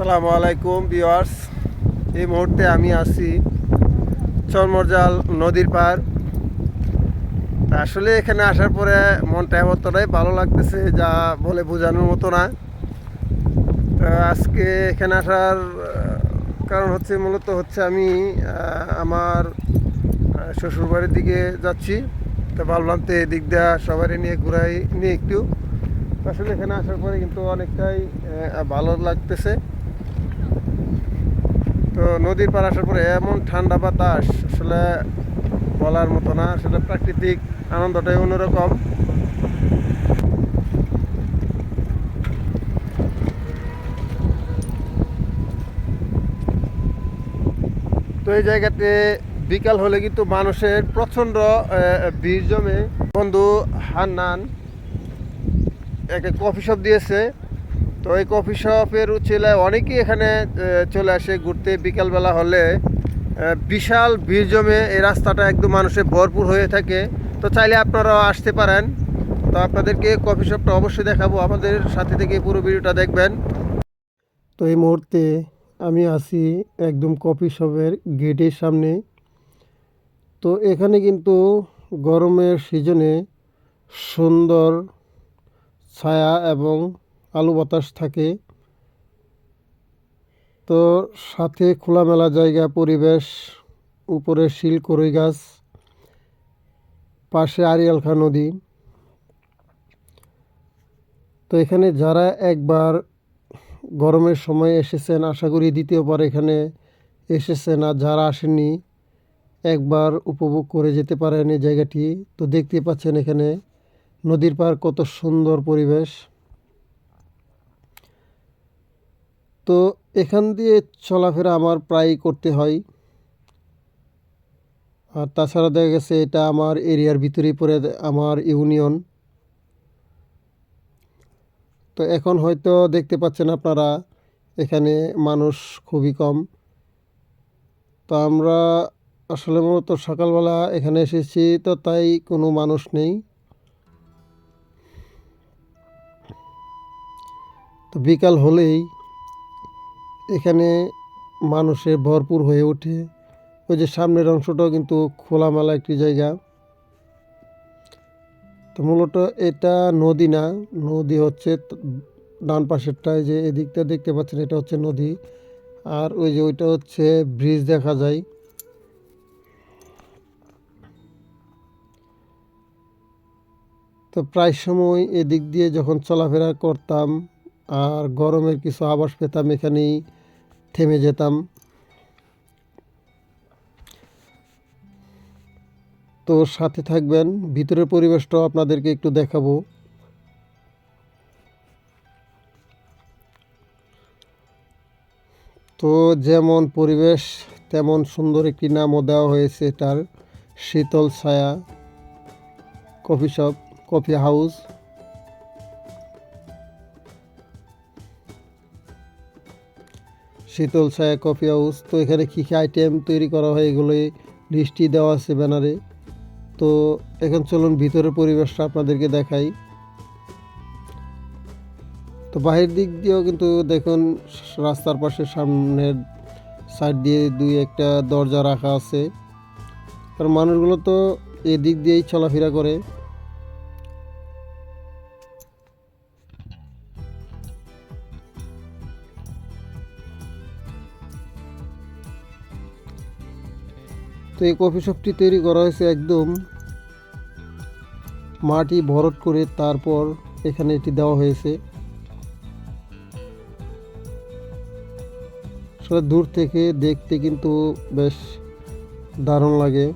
আসসালামু আলাইকুম, ভিউয়ার্স। এই মুহূর্তে আমি আছি চরমরজাল নদীর তা আসলে এখানে আসার পরে মনটা এতটাই ভালো লাগতেছে যা বলে বোঝানোর মতো না। আজকে এখানে আসার কারণ হচ্ছে মূলত হচ্ছে আমি আমার শ্বশুরবাড়ির দিকে যাচ্ছি। তো ভাবলাম তো এদিক দিয়ে সবারই নিয়ে ঘুরাই নিয়ে একটু। আসলে এখানে আসার পরে কিন্তু অনেকটাই ভালো লাগতেছে। তো নদীর পার আসার পরে এমন ঠান্ডা বাতাস, আসলে বলার মতো না। আসলে প্রাকৃতিক আনন্দটাই অন্যরকম। তো এই জায়গাতে বিকাল হলে কিন্তু মানুষের প্রচণ্ড ভিড় জমে। বন্ধু হান্নান একটা কফি শপ দিয়েছে। তো এই কফি শপের ছেলে অনেকেই এখানে চলে আসে ঘুরতে বিকালবেলা হলে। বিশাল ভিড় জমে এই রাস্তাটা একদম মানুষের ভরপুর হয়ে থাকে। তো চাইলে আপনারাও আসতে পারেন। তো আপনাদেরকে কফি শপটা অবশ্যই দেখাবো। আমাদের সাথে থেকে পুরো ভিডিওটা দেখবেন। তো এই মুহূর্তে আমি আছি একদম কফি শপের গেটের সামনে। তো এখানে কিন্তু গরমের সিজনে সুন্দর ছায়া এবং আলু বাতাস থাকে। তো সাথে খোলামেলা জায়গা, পরিবেশ, উপরে শিলকরই গাছ, পাশে আরিয়ালখা নদী। তো এখানে যারা একবার গরমের সময় এসেছেন, আশা করি দ্বিতীয়বার এখানে এসেছেন আর যারা আসেননি, একবার উপভোগ করে যেতে পারেন এই জায়গাটি। তো দেখতে পাচ্ছেন এখানে নদীর পার কত সুন্দর পরিবেশ। তো এখান দিয়ে চলাফেরা আমার প্রায় করতে হয়। আর তাছাড়া দেখা গেছে এটা আমার এরিয়ার ভিতরেই পড়ে আমার ইউনিয়ন। তো এখন হয়তো দেখতে পাচ্ছেন আপনারা, এখানে মানুষ খুবই কম। তো আমরা আসলে মূলত সকালবেলা এখানে এসেছি, তো তাই কোনো মানুষ নেই। তো বিকাল হলেই এখানে মানুষে ভরপুর হয়ে ওঠে। ওই যে সামনের অংশটাও কিন্তু খোলামেলা একটি জায়গা। তো মূলত এটা নদী না, নদী হচ্ছে ডান পাশেরটায় যে এদিকটা দেখতে পাচ্ছেন, এটা হচ্ছে নদী। আর ওই যে ওইটা হচ্ছে ব্রিজ দেখা যায়। তো প্রায় সময় এদিক দিয়ে যখন চলাফেরা করতাম, আর গরমের কিছু আবাস পেতাম এখানেই থেমে যেতাম। তো সাথে থাকবেন, ভিতরের পরিবেশটাও আপনাদেরকে একটু দেখাবো। তো যেমন পরিবেশ, তেমন সুন্দর একটি নামও দেওয়া হয়েছে তার শীতল ছায়া কফি শপ, কফি হাউস। শীতল ছায়া, কফি হাউস, তো এখানে কী কী আইটেম তৈরি করা হয় এগুলোই লিস্টটি দেওয়া আছে ব্যানারে। তো এখন চলুন ভিতরের পরিবেশটা আপনাদেরকে দেখাই। তো বাহির দিক দিয়েও কিন্তু দেখুন, রাস্তার পাশে সামনের সাইড দিয়ে দুই একটা দরজা রাখা আছে। কারণ মানুষগুলো তো এদিক দিয়েই চলাফেরা করে। তো এই কফি শপটি তৈরি করা হয়েছে একদম মাটি ভরট করে তারপর এখানে এটি দেওয়া হয়েছে। সেটা দূর থেকে দেখতে কিন্তু বেশ দারুণ লাগে।